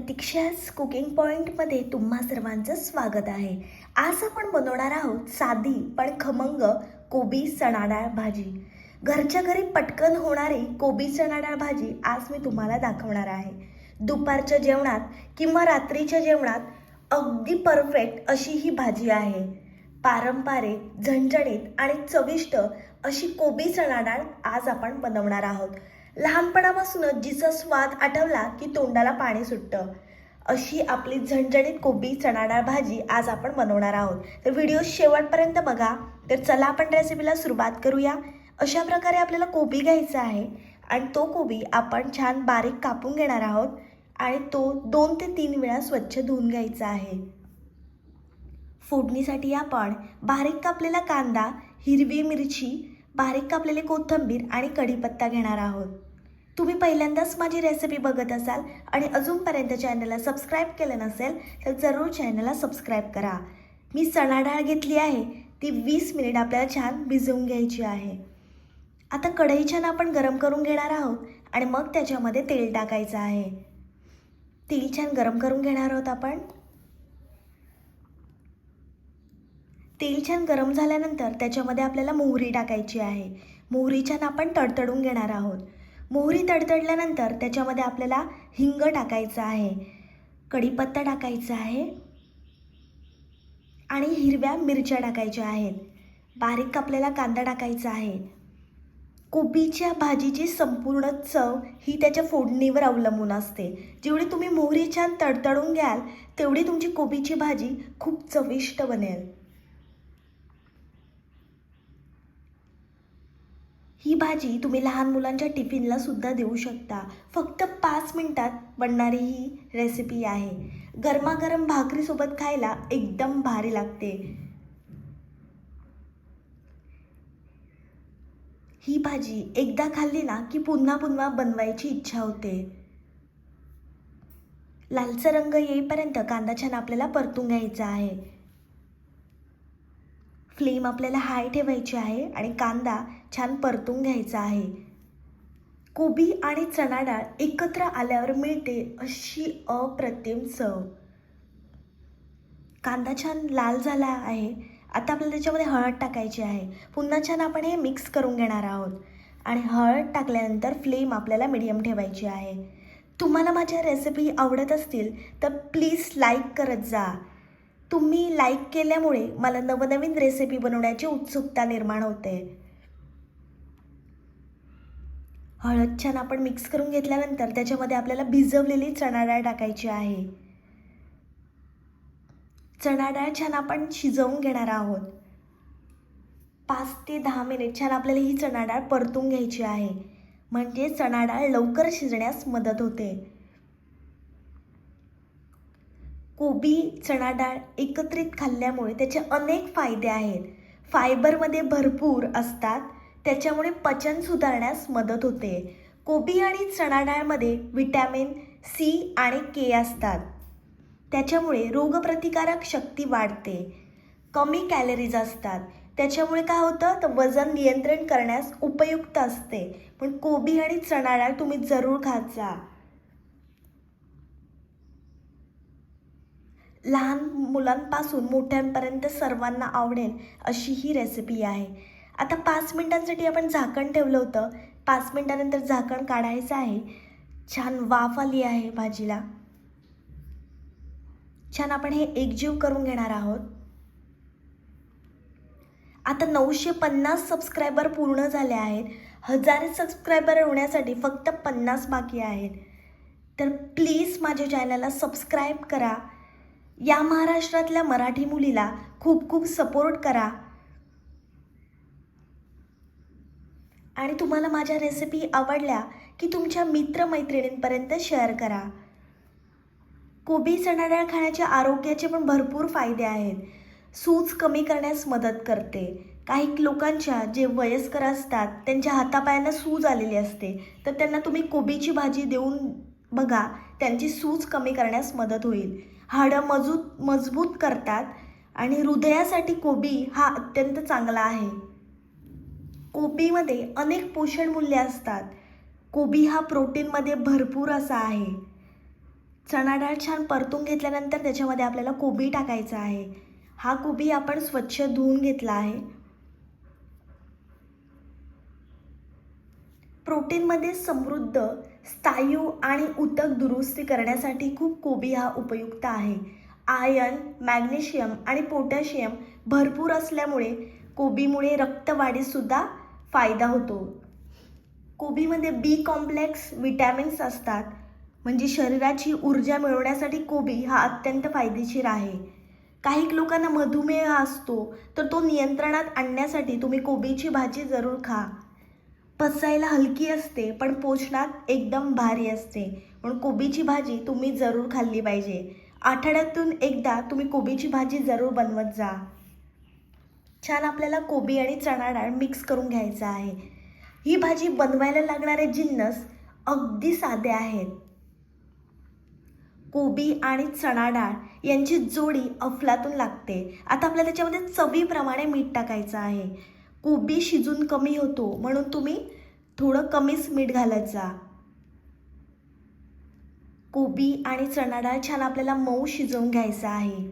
प्रतीक्षाच cooking पॉईंटमध्ये तुम्हा सर्वांचं स्वागत आहे. आज आपण बनवणार आहोत साधी पण खमंग कोबी चणाडाळ भाजी. घरच्या घरी पटकन होणारी कोबी चणाडाळ भाजी आज मी तुम्हाला दाखवणार आहे. दुपारच्या जेवणात किंवा रात्रीच्या जेवणात अगदी परफेक्ट अशी ही भाजी आहे. पारंपरिक झणझणीत आणि चविष्ट अशी कोबी चणाडाळ आज आपण बनवणार आहोत. लहानपणापासूनच जिचा स्वाद आठवला की तोंडाला पाणी सुटतं. अशी आपली झणझणीत कोबी चणाडाळ भाजी आज आपण बनवणार आहोत. तर व्हिडिओ शेवटपर्यंत बघा. तर चला आपण रेसिपीला सुरुवात करूया. अशा प्रकारे आपल्याला कोबी घ्यायचा आहे आणि तो कोबी आपण छान बारीक कापून घेणार आहोत आणि तो दोन ते तीन वेळा स्वच्छ धुवून घ्यायचा आहे. फोडणीसाठी आपण बारीक कापलेला कांदा हिरवी मिरची बारीक कापलेली कोथिंबीर आणि कढीपत्ता घेणार आहोत. तुम्ही पहिल्यांदाच माझी रेसिपी बघत असाल आणि अजूनपर्यंत चॅनलला सबस्क्राईब केलं नसेल तर जरूर चॅनलला सबस्क्राईब करा. मी चणा डाळ घेतली आहे ती वीस मिनिट आपल्याला छान भिजवून घ्यायची आहे. आता कढई छान आपण गरम करून घेणार आहोत आणि मग त्याच्यामध्ये तेल टाकायचं आहे. तेल छान गरम करून घेणार आहोत आपण. तेल छान गरम झाल्यानंतर त्याच्यामध्ये आपल्याला मोहरी टाकायची आहे. मोहरी छान आपण तडतडून घेणार आहोत. मोहरी तडतडल्यानंतर त्याच्यामध्ये आपल्याला हिंग टाकायचं आहे कढीपत्ता टाकायचा आहे आणि हिरव्या मिरच्या टाकायच्या आहेत. बारीक कापलेला कांदा टाकायचा आहे. कोबीच्या भाजीची संपूर्ण चव ही त्याच्या फोडणीवर अवलंबून असते. जेवढी तुम्ही मोहरी छान तडतडून घ्याल तेवढी तुमची कोबीची भाजी खूप चविष्ट बनेल. ही भाजी तुम्ही लहान मुलांच्या टिफिनला सुद्धा देऊ शकता. फक्त पाच मिनिटात बनणारी ही रेसिपी आहे. गरमागरम भाकरीसोबत खायला एकदम भारी लागते. ही भाजी एकदा खाल्ली ना की पुन्हा पुन्हा बनवायची इच्छा होते. लालसा रंग येईपर्यंत कांदा छान आपल्याला परतून घ्यायचा आहे. फ्लेम आपल्याला हाय ठेवायची आहे आणि कांदा छान परतून घ्यायचा आहे. कोबी आणि चणा डाळ एकत्र आल्यावर मिळते अशी अप्रतिम चव. कांदा छान लाल झाला आहे. आता आपल्याला त्याच्यामध्ये हळद टाकायची आहे. पुन्हा छान आपण हे मिक्स करून घेणार आहोत. आणि हळद टाकल्यानंतर फ्लेम आपल्याला मिडियम ठेवायची आहे. तुम्हाला माझ्या रेसिपी आवडत असतील तर प्लीज लाईक करत जा. तुम्ही लाईक केल्यामुळे मला नवनवीन रेसिपी बनवण्याची उत्सुकता निर्माण होते. हळद छान आपण मिक्स करून घेतल्यानंतर त्याच्यामध्ये आपल्याला भिजवलेली चणा डाळ टाकायची आहे. चणाडाळ छान आपण शिजवून घेणार आहोत. पाच ते दहा मिनिट छान आपल्याला ही चणाडाळ परतून घ्यायची आहे. म्हणजे चणाडाळ लवकर शिजण्यास मदत होते. कोबी चणा डाळ एकत्रित खाल्ल्यामुळे त्याचे अनेक फायदे आहेत. फायबरमध्ये भरपूर असतात त्याच्यामुळे पचन सुधारण्यास मदत होते. कोबी आणि चणा डाळमध्ये विटॅमिन सी आणि के असतात. त्याच्यामुळे रोगप्रतिकारक शक्ती वाढते. कमी कॅलरीज असतात. त्याच्यामुळे काय होतं? तर वजन नियंत्रण करण्यास उपयुक्त असते. पण कोबी आणि चणा डाळ तुम्ही जरूर खात जा. लहान मुलांपासून मोठ्यांपर्यंत सर्वांना आवडेल अशी ही रेसिपी आहे. आता पाच मिनटांसाठी आपण झाकण ठेवलं होतं. पाच मिनटानंतर झाकण काढायचं आहे. छान वाफ आली आहे भाजीला. छान आपण हे एकजीव करून घेणार आहोत. आता नऊशे पन्नास सबस्क्रायबर पूर्ण झाले आहेत. हजार सबस्क्रायबर होण्यासाठी फक्त पन्नास बाकी आहेत. तर प्लीज माझ्या चॅनलला सबस्क्राईब करा. या महाराष्ट्रातल्या मराठी मुलीला खूप खूप सपोर्ट करा. आणि तुम्हाला माझ्या रेसिपी आवडल्या की तुमच्या मित्रमैत्रिणींपर्यंत शेअर करा. कोबी चणाडाळ खाण्याच्या खाण्याचे आरोग्याचे पण भरपूर फायदे आहेत. सूज कमी करण्यास मदत करते. काही लोकांच्या जे वयस्कर असतात त्यांच्या हातापायांना सूज आलेली असते. तर त्यांना तुम्ही कोबीची भाजी देऊन बघा त्यांची सूज कमी करण्यास मदत होईल. हाडं मजूत मजबूत करतात आणि हृदयासाठी कोबी हा अत्यंत चांगला आहे. कोबीमध्ये अनेक पोषण मूल्य असतात. कोबी हा प्रोटीनमध्ये भरपूर असा आहे. चणा डाळ छान परतून घेतल्यानंतर त्याच्यामध्ये आपल्याला कोबी टाकायचा आहे. हा कोबी आपण स्वच्छ धुवून घेतला आहे. प्रोटीनमध्ये समृद्ध स्थायू आणि उतक दुरुस्ती करण्यासाठी खूप कोबी हा उपयुक्त आहे. आयर्न मॅग्नेशियम आणि पोटॅशियम भरपूर असल्यामुळे कोबीमुळे रक्तवाढीसुद्धा फायदा होतो. कोबीमध्ये बी कॉम्प्लेक्स विटॅमिन्स असतात म्हणजे शरीराची ऊर्जा मिळवण्यासाठी कोबी हा अत्यंत फायदेशीर आहे. काही लोकांना मधुमेह असतो तर तो नियंत्रणात आणण्यासाठी तुम्ही कोबीची भाजी जरूर खा. पचायला हलकी असते पण पोषणात एकदम भारी असते. म्हणून कोबीची भाजी तुम्ही जरूर खाल्ली पाहिजे. आठवड्यातून एकदा तुम्ही कोबीची भाजी जरूर बनवत जा. छान आपल्याला कोबी आणि चणा डाळ मिक्स करून घ्यायचा आहे. ही भाजी बनवायला लागणारे जिन्नस अगदी साधे आहेत. कोबी आणि चणा डाळ यांची जोडी अफलातून लागते. आता आपल्याला त्याच्यामध्ये चवीप्रमाणे मीठ टाकायचं आहे. कोबी शिजून कमी होतो म्हणून तुम्ही थोडं कमीच मीठ घालत जा. कोबी आणि चणा डाळ छान आपल्याला मऊ शिजवून घ्यायचा आहे.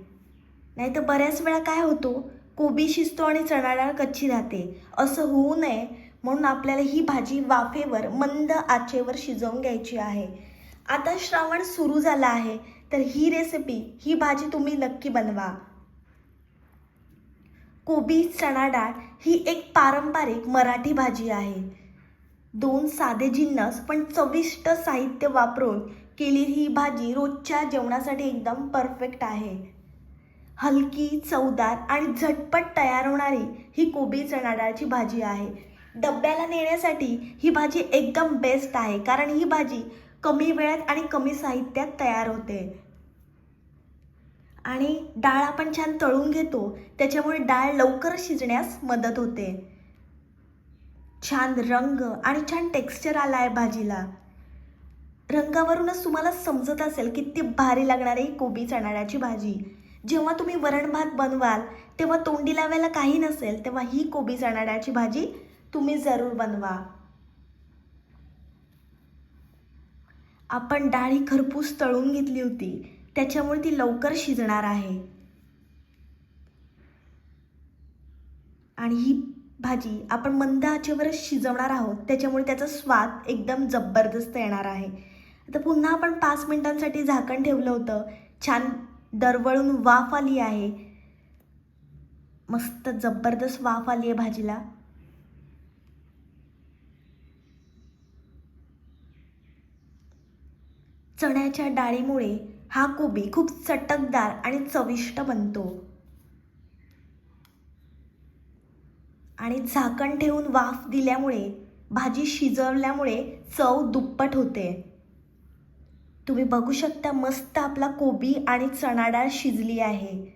नाही तर बऱ्याच वेळा काय होतो कोबी शिजतो आणि चणा डाळ कच्ची राहते. असं होऊ नये म्हणून आपल्याला ही भाजी वाफेवर मंद आचेवर शिजवून घ्यायची आहे. आता श्रावण सुरू झाला आहे तर ही रेसिपी ही भाजी तुम्ही नक्की बनवा. कोबी चणा डाळ ही एक पारंपरिक मराठी भाजी आहे. दोन साधे जिन्नस पण चविष्ट साहित्य वापरून केलेली ही भाजी रोजच्या जेवणासाठी एकदम परफेक्ट आहे. हलकी चवदार आणि झटपट तयार होणारी ही कोबी चणा डाळची भाजी आहे. डब्याला नेण्यासाठी ही भाजी एकदम बेस्ट आहे कारण ही भाजी कमी वेळात आणि कमी साहित्यात तयार होते. आणि डाळ आपण छान तळून घेतो. त्याच्यामुळे डाळ लवकर शिजण्यास मदत होते. छान रंग आणि छान टेक्स्चर आला आहे भाजीला. रंगावरूनच तुम्हाला समजत असेल किती भारी लागणारी कोबी चणाड्याची भाजी. जेव्हा तुम्ही वरण भात बनवाल तेव्हा तोंडी लावायला काही नसेल तेव्हा ही कोबी चणाड्याची भाजी तुम्ही जरूर बनवा. आपण डाळी खरपूस तळून घेतली होती. त्याच्यामुळे ती लवकर शिजणार आहे. आणि ही भाजी आपण मंद आचेवरच शिजवणार आहोत त्याच्यामुळे त्याचा स्वाद एकदम जबरदस्त येणार आहे. आता पुन्हा आपण पाच मिनटांसाठी झाकण ठेवलं होतं. छान दरवळून वाफ आली आहे. मस्त जबरदस्त वाफ आली आहे भाजीला. चण्याच्या डाळीमुळे हा कोबी खूप चटकदार आणि चविष्ट बनतो. आणि झाकण ठेवून वाफ दिल्यामुळे भाजी शिजवल्यामुळे चव दुप्पट होते. तुम्ही बघू शकता मस्त आपला कोबी आणि चणाडाळ शिजली आहे.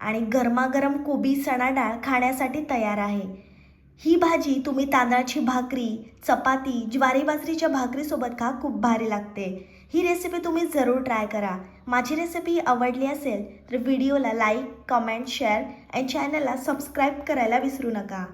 आणि गरमागरम कोबी चणाडाळ खाण्यासाठी तयार आहे. ही भाजी तुम्ही तांदळाची भाकरी चपाती ज्वारी बाजरीच्या भाकरीसोबत खा खूप भारी लागते. ही रेसिपी तुम्ही जरूर ट्राय करा. माझी रेसिपी आवडली असेल तर व्हिडिओला लाईक कमेंट शेअर आणि चॅनलला सबस्क्राईब करायला विसरू नका.